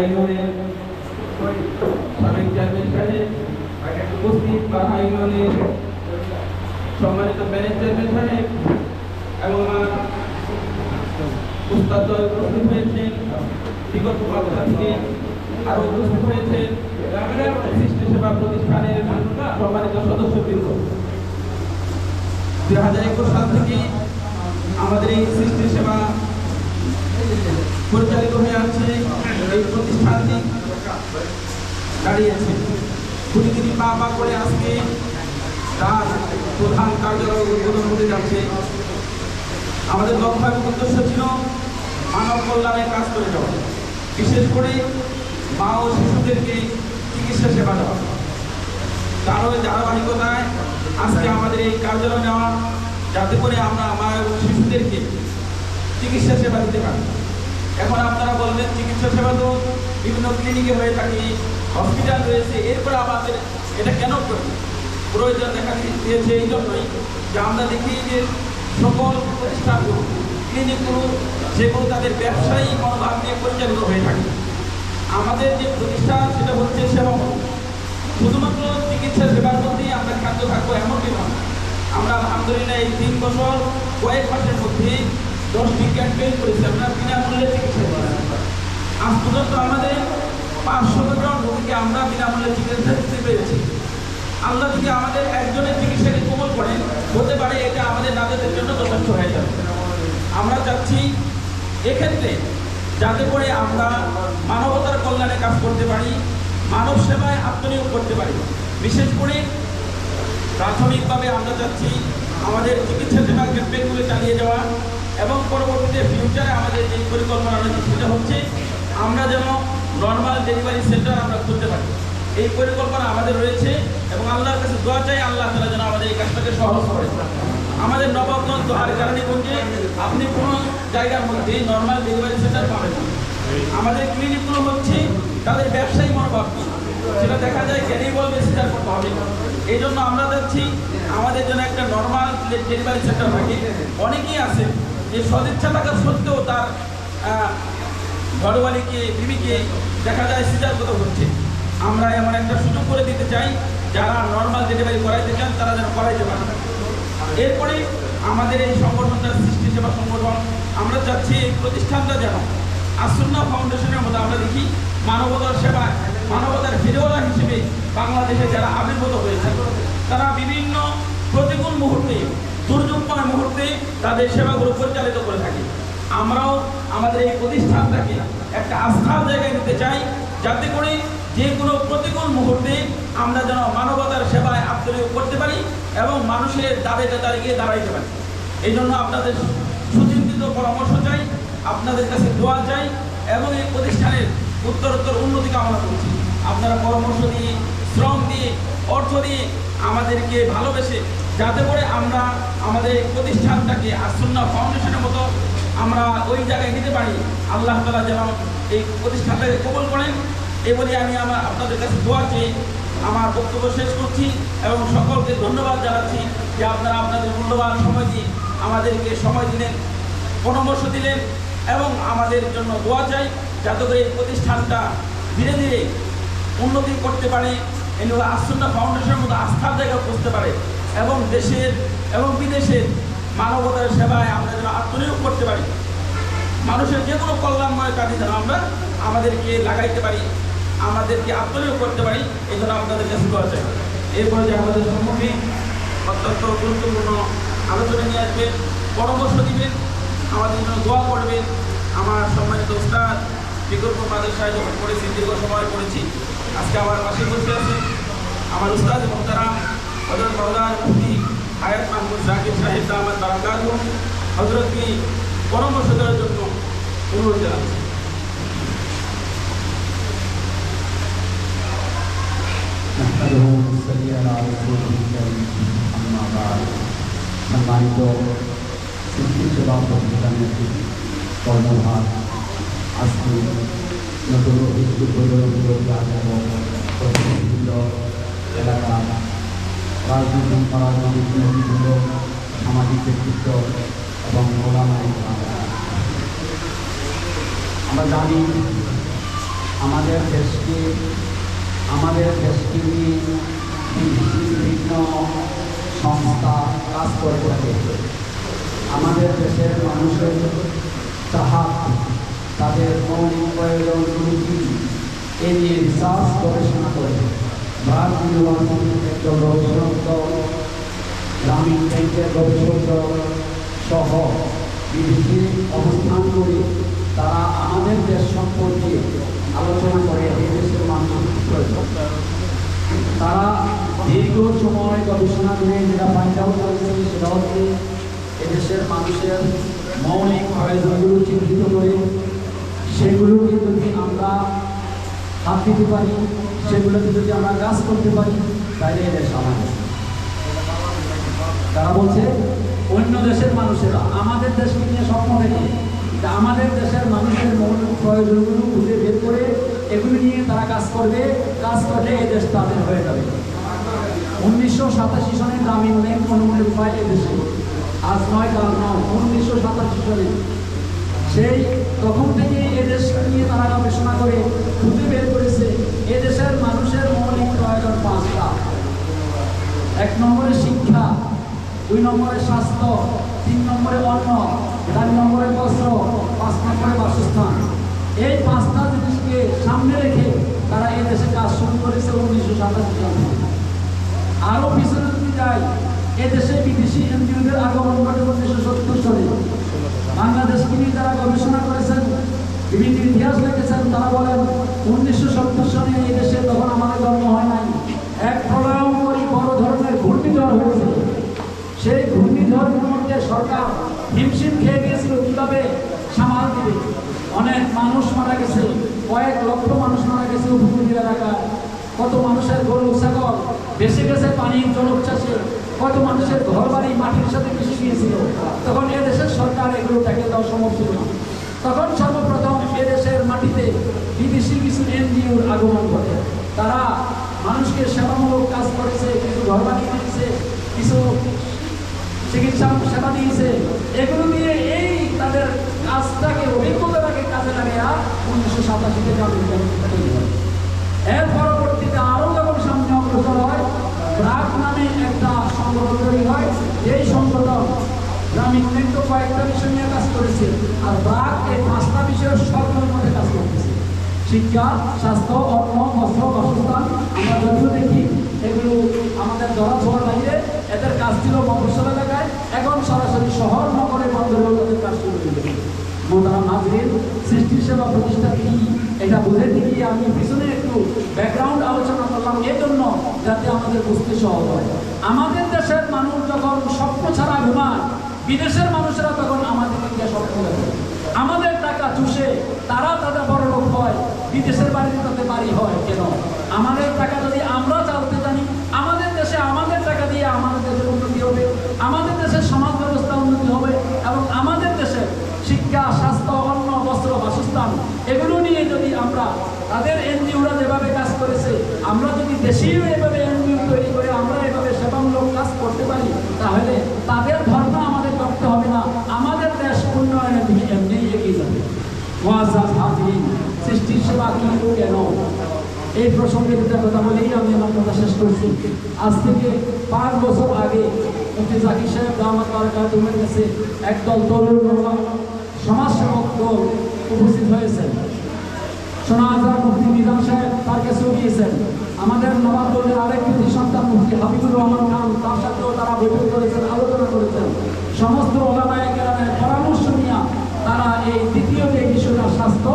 ইউনিয়নের সম্মানিত উস্তাদ উপস্থিত হয়েছেন সেবা প্রতিষ্ঠানের সম্মানিত দুই হাজার একুশ সাল থেকে আমাদের এই সৃষ্টি সেবা পরিচালিত হয়ে আছে এই প্রতিষ্ঠানটি দাঁড়িয়েছে কুড়ি দিনই পা পা করে আজকে তার প্রধান কার্যালয় উদ্বোধন হতে যাচ্ছে। আমাদের লক্ষ্য এবং উদ্দেশ্য ছিল মানব কল্যাণের কাজ করে যাওয়া বিশেষ করে মা ও শিশুদেরকে চিকিৎসা সেবা দেওয়া। তার ওই ধারাবাহিকতায় আজকে আমাদের এই কার্যালয় নেওয়া, যাতে করে আমরা মা এবং শিশুদেরকে চিকিৎসা সেবা দিতে পারি। এখন আপনারা বলবেন, চিকিৎসা সেবা তো বিভিন্ন ক্লিনিকে হয়ে থাকে হসপিটাল রয়েছে, এরপরে আমাদের এটা কেন করি প্রয়োজন দেখা দিয়েছে এই জন্যই যে আমরা দেখি যে সকল প্রতিষ্ঠানগুলো ক্লিনিকগুলো যেগুলো তাদের ব্যবসায়ী মনোভাব নিয়ে পরিচালিত হয়ে থাকে। আমাদের যে প্রতিষ্ঠান, সেটা হচ্ছে সেবা শুধুমাত্র চিকিৎসা সেবার মধ্যেই আমরা খাদ্য থাকব এমনটি নয়। আমরা আলহামদুলিল্লাহ এই তিন বছর কয়েক মাসের মধ্যেই দশটি ক্যাম্পেইন করেছি। আমরা আজ পর্যন্ত আমাদের পাঁচশো জন রোগীকে আমরা বিনামূল্যে চিকিৎসা দিতে পেরেছি। আল্লাহ যদি আমাদের একজনের চিকিৎসাকে কবল করেন হতে পারে এটা আমাদের নাদের জন্য যথেষ্ট হয়ে যাবে। আমরা চাচ্ছি এক্ষেত্রে যাতে করে আমরা মানবতার কল্যাণে কাজ করতে পারি, মানব সেবায় আত্মনিয়োগ করতে পারি। বিশেষ করে প্রাথমিকভাবে আমরা চাচ্ছি আমাদের চিকিৎসা সেবা ক্যাম্পেইনগুলো চালিয়ে যাওয়া এবং পরবর্তীতে ফিউচারে আমাদের যে পরিকল্পনা রয়েছে সেটা হচ্ছে আমরা যেন নর্মাল ডেলিভারি সেন্টার আমরা খুলতে পারি। এই পরিকল্পনা আমাদের রয়েছে এবং আল্লাহর কাছে দোয়া চাই, আল্লাহ তালা যেন আমাদের এই কাজটাকে সহজ করে আমাদের নবাবগঞ্জ দোহার কারণীগঞ্জে আপনি কোনো জায়গার মধ্যে নর্মাল ডেলিভারি সেন্টার পাবেন না। আমাদের ক্লিনিকগুলো হচ্ছে তাদের ব্যবসায়ী মনোভাব। সেটা দেখা যায় জ্ঞানী বলবে স্বীকার করতে হবে এই জন্য আমরা যাচ্ছি আমাদের জন্য একটা নর্মাল ডেলিভারি সেন্টার থাকে, অনেকেই আছে যে সদিচ্ছা থাকা সত্ত্বেও তার ঘরওয়ালিকে বিবিকে দেখা যায় সিজার কত হচ্ছে আমরা এমন একটা সুযোগ করে দিতে চাই, যারা নর্মাল ডেলিভারি করাইতে চান, তারা যেন করাইতে পারে। এরপরে আমাদের এই সংগঠনটা সৃষ্টি সেবা সংগঠন, আমরা চাচ্ছি এই প্রতিষ্ঠানটা যেন আসন্না ফাউন্ডেশনের মধ্যে আমরা দেখি, মানবতার সেবা, মানবতার ফিরেওয়ালা হিসেবে বাংলাদেশে যারা আবির্ভূত হয়েছে, তারা বিভিন্ন প্রতিকূল মুহূর্তে দুর্যোগময় মুহূর্তে তাদের সেবাগুলো পরিচালিত করে থাকে। আমরাও আমাদের এই প্রতিষ্ঠানটাকে একটা আস্থার জায়গায় নিতে চাই, যাতে করে যে কোনো প্রতিকূল মুহূর্তে আমরা যেন মানবতার সেবায় আত্মনিয়োগ করতে পারি এবং মানুষের দাঁড়িয়ে দাঁড়িয়ে দাঁড়াইতে পারি। এই জন্য আপনাদের সুচিন্তিত পরামর্শ চাই, আপনাদের কাছে দোয়া চাই এবং এই প্রতিষ্ঠানের উত্তরোত্তর উন্নতি কামনা করছি। আপনারা পরামর্শ দিয়ে, শ্রম দিয়ে, অর্থ দিয়ে আমাদেরকে ভালোবেসে যাতে করে আমরা আমাদের প্রতিষ্ঠানটাকে আসন্না ফাউন্ডেশনের মতো আমরা ওই জায়গায় নিতে পারি। আল্লাহ তালা যেন এই প্রতিষ্ঠানটাকে কবল করেন। এই বলে আমি আমার আপনাদের কাছে দোয়া চেয়ে আমার বক্তব্য শেষ করছি এবং সকলকে ধন্যবাদ জানাচ্ছি যে আপনারা আপনাদের মূল্যবান সময় দিয়ে আমাদেরকে সময় দিলেন, পরামর্শ দিলেন এবং আমাদের জন্য দোয়া চাই যাতে করে এই প্রতিষ্ঠানটা ধীরে ধীরে উন্নতি করতে পারে, এগুলো আসন্না ফাউন্ডেশনের মতো আস্থার জায়গা বুঝতে পারে এবং দেশের এবং বিদেশের মানবতার সেবায় আমরা যেন আত্মনিয়োগ করতে পারি। মানুষের যে কোনো কল্যাণময় কাজে যেন আমরা আমাদেরকে লাগাইতে পারি, আমাদেরকে আত্মনিয়োগ করতে পারি, এই জন্য আপনাদের কাছে দোয়া চাই। এরপরে যে আমাদের সম্মুখে অত্যন্ত গুরুত্বপূর্ণ আলোচনা নিয়ে আসবেন পরামর্শ দিবেন, আমাদের জন্য দোয়া করবেন। আমার সম্মানিত উস্তাদ বিকল্প মাদ্রাসায় যখন পড়েছি, দীর্ঘ সময় পড়েছি। আজকে আমার পাশে বসে আছে আমার উস্তাদ মোহতারাম হজরত মৌলান মুফতি হায়াত মাহমুদ জাকির সাহেব দামাদ বারাকাত হজরতকে পরামর্শ দেওয়ার জন্য অনুরোধ জানাচ্ছি সম্মানিত সেবা প্রতিষ্ঠানের কর্মভার আজকে নতুন অভিযোগ এলাকা রাজনৈতিক রাজনৈতিক সামাজিক ব্যক্তিত্ব এবং ওলামাই আমরা জানি আমাদের দেশকে আমাদের দেশকে নিয়ে বিভিন্ন সংস্থা কাজ করে থাকে। আমাদের দেশের মানুষের চাহাত তাদের মৌলিক প্রয়োজনগুলি কি এ নিয়ে রিসার্চ গবেষণা করে। ভারত ইউনিভার্সিটির একজন গবেষক গ্রামীণ ব্যাংকের গবেষক সহ বিদেশে অবস্থান করে তারা আমাদের দেশ সম্পর্কে আলোচনা করে এই দেশের প্রয়োজন। তারা দীর্ঘ সময় গবেষণা করে যেটা আউট করেছে, সেটা হচ্ছে এদেশের মানুষের মৌলিক প্রয়োজনগুলো চিহ্নিত করে। সেগুলোকে যদি আমরা হাত দিতে পারি, সেগুলোকে যদি আমরা কাজ করতে পারি, তাহলে এদের সামান্য তারা বলছে অন্য দেশের মানুষেরা, আমাদের দেশকে নিয়ে স্বপ্ন দেখে আমাদের দেশের মানুষের মৌলিক প্রয়োজনগুলো খুঁজে বের করে এগুলো নিয়ে তারা কাজ করবে, কাজ করলে এ দেশ তাদের হয়ে যাবে। উনিশশো সাতাশি সনে গ্রামীণ ব্যাংক অনুমোদন পায় এদেশে আজ নয় কাল নয়, উনিশশো সাতাশি সনে। সেই তখন থেকে এদেশ নিয়ে তারা গবেষণা করে খুঁজে বের করেছে এদেশের মানুষের মৌলিক প্রয়োজন পাঁচটা। এক নম্বরে শিক্ষা দুই নম্বরে স্বাস্থ্য, তিন নম্বরে অন্ন, চার নম্বরে বস্ত্র, পাঁচ নম্বরে বাসস্থান। এই পাঁচটা জিনিসকে সামনে রেখে তারা এই দেশে কাজ শুরু করেছে উনিশশো সাতাশি সালে আরও পিছনে যদি যাই এদেশে বিদেশি এনজিওদের আগমন ঘটে উনিশশো সত্তর সালে। বাংলাদেশকে নিয়ে যারা গবেষণা করেছেন? বিভিন্ন ইতিহাস লিখেছেন। তারা বলেন, উনিশশো সত্তর সালে এই দেশে তখন আমাদের জন্ম হয় নাই। এক প্রলয়ঙ্করী বড় ধরনের ঘূর্ণিঝড় হয়েছিল সেই ঘূর্ণিঝড়ের মধ্যে সরকার হিমশিম খেয়ে গিয়েছিল, কীভাবে সামাল দিবে? অনেক মানুষ মারা গেছে, কয়েক লক্ষ মানুষ মারা গেছে উপকূলীয় এলাকায়। কত মানুষের গরু, ছাগল বেঁচে গেছে পানির জলোচ্ছ্বাসে। কত মানুষের ঘর বাড়ি মাটির সাথে মিশে গিয়েছিল। তখন এদেশের সরকার এগুলো ট্যাকেল দেওয়া সম্ভব ছিল না। তখন সর্বপ্রথম এদেশের মাটিতে বিদেশি কিছু এনজিওর আগমন ঘটে। তারা মানুষকে সেবামূলক কাজ করেছে, কিছু ঘর বানিয়ে দিয়েছে কিছু চিকিৎসা সেবা দিয়েছে। এগুলো দিয়ে এই তাদের কাজটাকে, অভিজ্ঞতাটাকে কাজে লাগিয়ে উনিশশো সাতাশিতে এর পরবর্তীতে আরও যখন সামনে অগ্রসর হয়, ব্রাক নামে একটা সংগঠন তৈরি হয়। এই সংগঠন গ্রামীণ তো কয়েকটা বিষয় নিয়ে কাজ করেছে, আর ব্রাক এই পাঁচটা বিষয়ের সরকার মধ্যে কাজ করতেছে। শিক্ষা, স্বাস্থ্য, অর্থ, বস্ত্র, বাসস্থান, আমরা যদিও দেখি এগুলো আমাদের ধরা ছোঁয়ার বাইরে এদের কাজ ছিল এলাকায় এখন সরাসরি শহর নগরে বন্দরেও তাদের কাজ শুরু হয়ে মোতারাম হাজরিন সৃষ্টির সেবা প্রতিষ্ঠা কি? এটা বুঝে দিকে আমি পিছনে একটু ব্যাকগ্রাউন্ড আলোচনা করলাম এজন্য যাতে আমাদের বুঝতে সহজ হয়। আমাদের দেশের মানুষ যখন স্বপ্ন ছাড়া ঘুমায়, বিদেশের মানুষেরা তখন আমাদের দিকে স্বপ্ন দেখে। আমাদের টাকা চুষে তারা তাদের বড় লোক হয়, বিদেশের বাড়িতে তাদের বাড়ি হয়, কেন? আমাদের টাকা যদি আমরা চালতে জানি আমাদের দেশে আমাদের টাকা দিয়ে আমাদের দেশের উন্নতি হবে আমাদের দেশের সমাজ ব্যবস্থা উন্নতি হবে এবং আমাদের দেশে শিক্ষা স্বাস্থ্য অন্ন বস্ত্র বাসস্থান এগুলো নিয়ে যদি আমরা তাদের এনজিওরা যেভাবে কাজ করেছে আমরা যদি দেশেও এভাবে এনজিও তৈরি করে, আমরা এভাবে সেবামূলক কাজ করতে পারি, তাহলে তাদের ধর্ম আমাদের করতে হবে না, আমাদের দেশ উন্নয়নের দিকে এমনিই এগিয়ে যাবে। সৃষ্টির সেবা কি কেন? এই প্রসঙ্গে দুটা কথা বলেই আমি আমার কথা শেষ করছি। আজ থেকে পাঁচ বছর আগে মুফতি জাকির সাহেব দামাত বারাকাতুমের কাছে একদল তরুণ সমাজসেবক উপস্থিত হয়েছেন যায় মুফতি মিজান সাহেব তার কাছেও আমাদের নবাব দলের আরেক সন্তান মুফতি হাবিবুর রহমান খান, তার সাথেও তারা বৈঠক করেছেন, আলোচনা করেছেন। সমস্ত ওলামায় কেরামের পরামর্শ নিয়ে তারা এই দ্বিতীয় যে বিষয়টা, স্বাস্থ্য,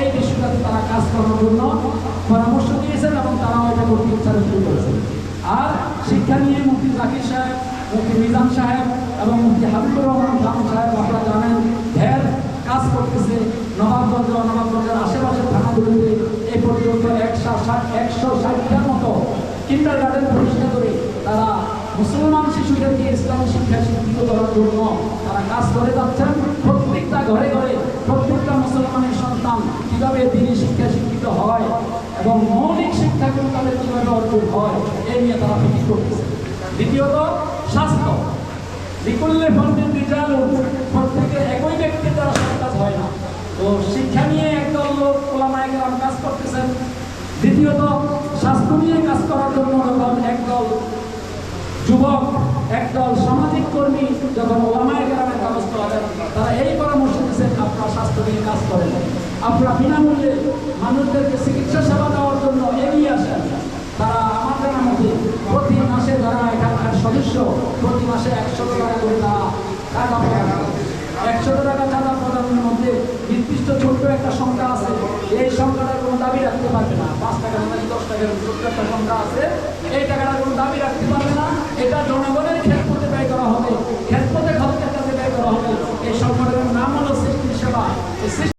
এই বিষয়টাতে তারা কাজ করার জন্য পরামর্শ দিয়েছেন এবং তারা এটা করতে ইচ্ছা শুরু করেছেন। আর শিক্ষা নিয়ে মুফতি জাকির সাহেব, মুফতি মিজান সাহেব এবং মুফতি হাবিবুর রহমান খান সাহেব, আপনারা জানেন, ঢের কাজ করতেছে নবাবগঞ্জ নবাবগঞ্জের থানাগুলিতে এই পর্যন্ত একশো ষাট, একশো ষাটটার মতো কিন্ডার গার্ডেন প্রতিষ্ঠা করে তারা মুসলমান শিশুদেরকে ইসলামী শিক্ষা শিক্ষিত করার জন্য তারা কাজ করে যাচ্ছেন। প্রত্যেকটা ঘরে ঘরে প্রত্যেকটা মুসলমানের সন্তান কীভাবে তিনি শিক্ষা শিক্ষিত হয় এবং মৌলিক শিক্ষাগুলো তাদের কীভাবে অর্জন হয়, এই নিয়ে তারা ফিকির করতেছে। দ্বিতীয়ত, স্বাস্থ্য। বিকুল্লে ফন্দিন রিজাল প্রত্যেকের একই ব্যক্তির দ্বারা সব কাজ হয় না তো শিক্ষা নিয়ে একদল লোক ওলামায় গ্রাম কাজ করতেছেন দ্বিতীয়ত, স্বাস্থ্য নিয়ে কাজ করার জন্য যখন একদল যুবক একদল সামাজিক কর্মী যখন ওলামায় গ্রামের কাগজ করেন তারা এই পরামর্শ দিচ্ছেন আপনারা স্বাস্থ্য নিয়ে কাজ করেন। আপনারা বিনামূল্যে মানুষদেরকে চিকিৎসা সেবা দেওয়ার জন্য এগিয়ে আসেন। তারা আমার জানা প্রতি মাসে যারা এখানকার সদস্য, প্রতি মাসে একশো টাকা করে তারা টাকা একশো টাকা চাঁদা প্রদানের মধ্যে নির্দিষ্ট ছোট্ট একটা সংখ্যা আছে, এই সংখ্যাটার কোনো দাবি রাখতে পারবে না। পাঁচ টাকা নাকি দশ টাকার ছোট্ট একটা সংখ্যা আছে, এই টাকাটা কোনো দাবি রাখতে পারবে না। এটা জনগণের ক্ষেত্রে ব্যয় করা হবে। ক্ষেত্রে খরচের কাছে ব্যয় করা হবে। এই সংগঠনের নাম হলো সৃষ্টি সেবা।